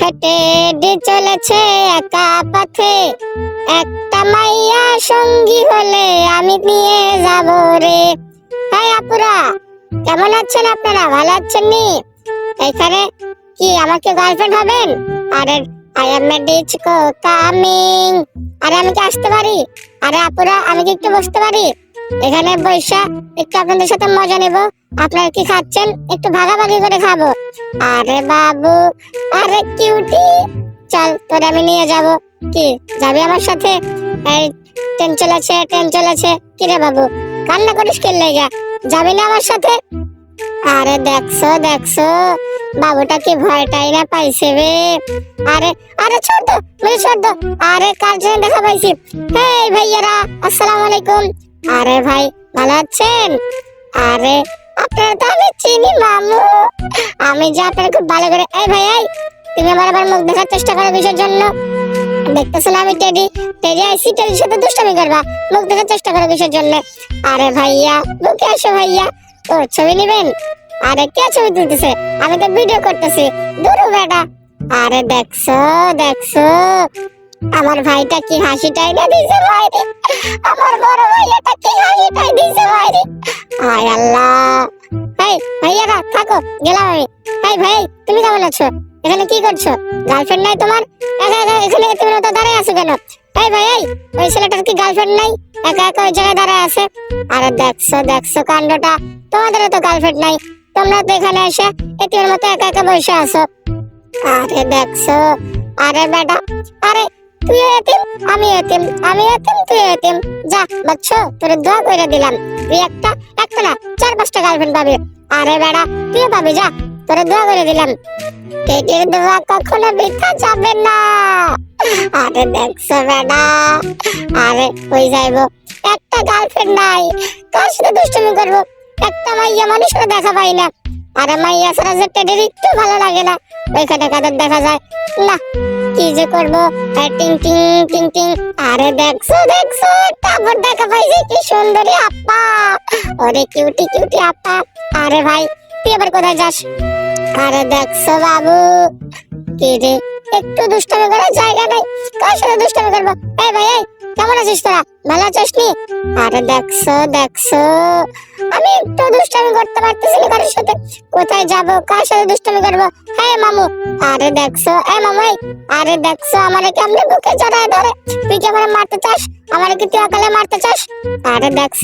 হেঁটে হেঁটে চলেছে একা পথে। একটা মাইয়া সঙ্গী হলে আমি নিয়ে যাব রে। হাই আপুরা, কেমন আছেন আপনারা? ভালো আছেন নি? এখানে কি আমাকে গার্লফ্রেন্ড হবেন? আরে আই এম এ ডিচকো কামিং আরে, আমি কি আসতে পারি? আরে, আপুরা, আমি কি একটু বসতে পারি? এখানে বৈশা, একটু আপনাদের সাথে মজা নেব। আপনারা কি খাচ্ছেন? একটু ভাগাভাগি করে খাব। আরে বাবু, আরে কিউটি চল, তোরে আমি নিয়ে যাব। কি, যাবি আমার সাথে? এই ট্রেন চলেছে ট্রেন চলেছে। কি রে বাবু, কান্না করিস কে লেগা? যাবি না আমার সাথে? আরে দেখছ দেখছ, বাবুটা কি ভয়টাই না পাইছে রে আরে আরে ছোট মেরে ছোট। আরে কার জন্য দেখা পাইছি? এই ভাইয়ারা, আসসালামু আলাইকুম। আরে ভাই, ভালো আছেন? আরে, আপনারা তো আমি চিনি, মামু। আমি যে আপনার খুব ভালো করে এই ভাই, এই! তুমি আমার আবার মুখ দেখার চেষ্টা করো কিসের জন্য? দেখতেছো আমি টেডি। টেডি আইসি টেডির সাথে দুষ্টামি করবা। মুখ দেখার চেষ্টা করো কিসের জন্য? আরে ভাইয়া, বুকে আসো ভাইয়া। ও ছবি নেবেন? আরে কে ছবি তুলতেছে? আমি তো ভিডিও করতেছি। দূরু বেটা। আরে দেখছ দেখছ। আমার ভাইটা কি হাসিটাই না দিছে ভাইরে আমার বড় ভাইয়াটা কি হাসিটাই দিছে আয় আল্লাহ! এই ভাইয়ারা, থাকো, গেলাম আমি। এই ভাই, তুমি কেমন আছো? এখানে কি করছ? গার্লফ্রেন্ড নাই তোমার? এখানে তুমি তো দাঁড়ায় আছো কেন? এই ভাই ওই ছেলেটার কি গার্লফ্রেন্ড নাই? একা একা ওই জায়গায় দাঁড়ায় আছে? আরে দেখছ দেখছ কাণ্ডটা। তোমাদেরও তো গার্লফ্রেন্ড নাই। তোমরা তো এখানে এসে এটির মতো একা একা বসে আছো। আরে দেখছ, আরে বেটা আরে তুই এতিম আমি এতিম আমি এতিম তুই এতিম। যা, বাচ্চো, তোর দোয়া করে দিলাম। তুই একটা একটা চার, পাঁচটা গার্লফ্রেন্ড পাবি। আরে বেটা তুইও পাবি যা, তোর দোয়া করে দিলাম। পেটের দোয়া কখনো বৃথা যাবে না। আরে দেখছ বেটা আরে কই যাইবো। একটা গার্লফ্রেন্ড নাই, কার সাথে দুষ্টুমি করব? একটা মাইয়া মানুষের দেখা পাই না। আরে মাইয়া ছাড়া যে টেডের একটু ভালো লাগে না। ওইখানে কাদের দেখা যায়? না কি যে করব? টিং টিং টিং টিং। আরে দেখছ দেখছ তারপর দেখা পাইছে, কি সুন্দরী আপা। ওরে কিউটি কিউটি আপা। আরে ভাই, তুই এবার কোথায় যাস? আরে দেখছ বাবু। কি রে, একটু দুষ্টামি করার জায়গা নাই। কার সাথে দুষ্টামি করব? এই ভাই, এই, কেমন আছিস তোরা? ভালো আছিস নি? আরে দেখছ দেখছ। আমি একটু দুষ্টামি করতে পারতেছি না কারোর সাথে? কোথায় যাব? কার সাথে দুষ্টামি করব? হ্যাঁ মামু। আরে দেখছ এই মামু আরে দেখছ, আমারে কেমনে বুকে জড়ায় ধরে? তুই কি আমারে মারতে চাস? আমারে কি তুই অকালে মারতে চাস? আরে দেখছ,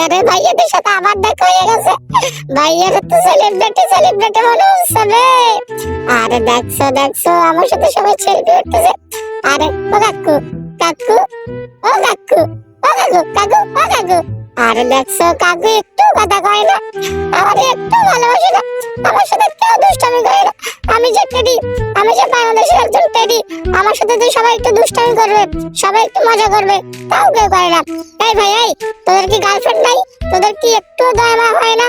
আরে ভাইয়াদের সাথে আবার দেখা হয়ে গেছে। ভাইয়ার তো সেলিব্রিটি সেলিব্রিটি মনে হচ্ছে আরে দেখছ দেখছ, আমার সাথে সবাই সেলফি উঠতেছে। আরে, ও কাকু কাকু, ও কাকু ও কাকু কাকু, ও কাকু। আরে দেখছ কাকু একটু কথা কয় না। আমার একটু ভালোবাসে না। আমার সাথে কেউ দুষ্টামি করে না। আমি যে টেডি, আমি যে বাংলাদেশের একজন টেডি, আমার সাথে তো সবাই একটু দুষ্টামি করবে, সবাই একটু মজা করবে, তাও কেউ করে না। এই ভাই, এই, তোদের কি গার্লফ্রেন্ড নাই? তোদের কি একটু দয়া হয় না?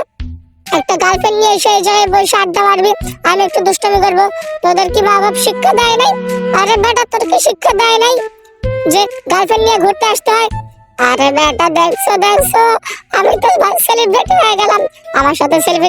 একটা গার্লফ্রেন্ড নিয়ে এসে এই জায়গায় বসে আড্ডা মারবি, আমি একটু দুষ্টামি করব। তোদের কি মা বাপ শিক্ষা দেয় নাই? আরে বেটা, তোর কি শিক্ষা দেয় নাই? যে গার্লফ্রেন্ড নিয়ে ঘুরতে আসতে হয় আরে বেটা দেখছ দেখছ? আমি তো সেলিব্রিটি হয়ে গেলাম। আমার সাথে সেলফি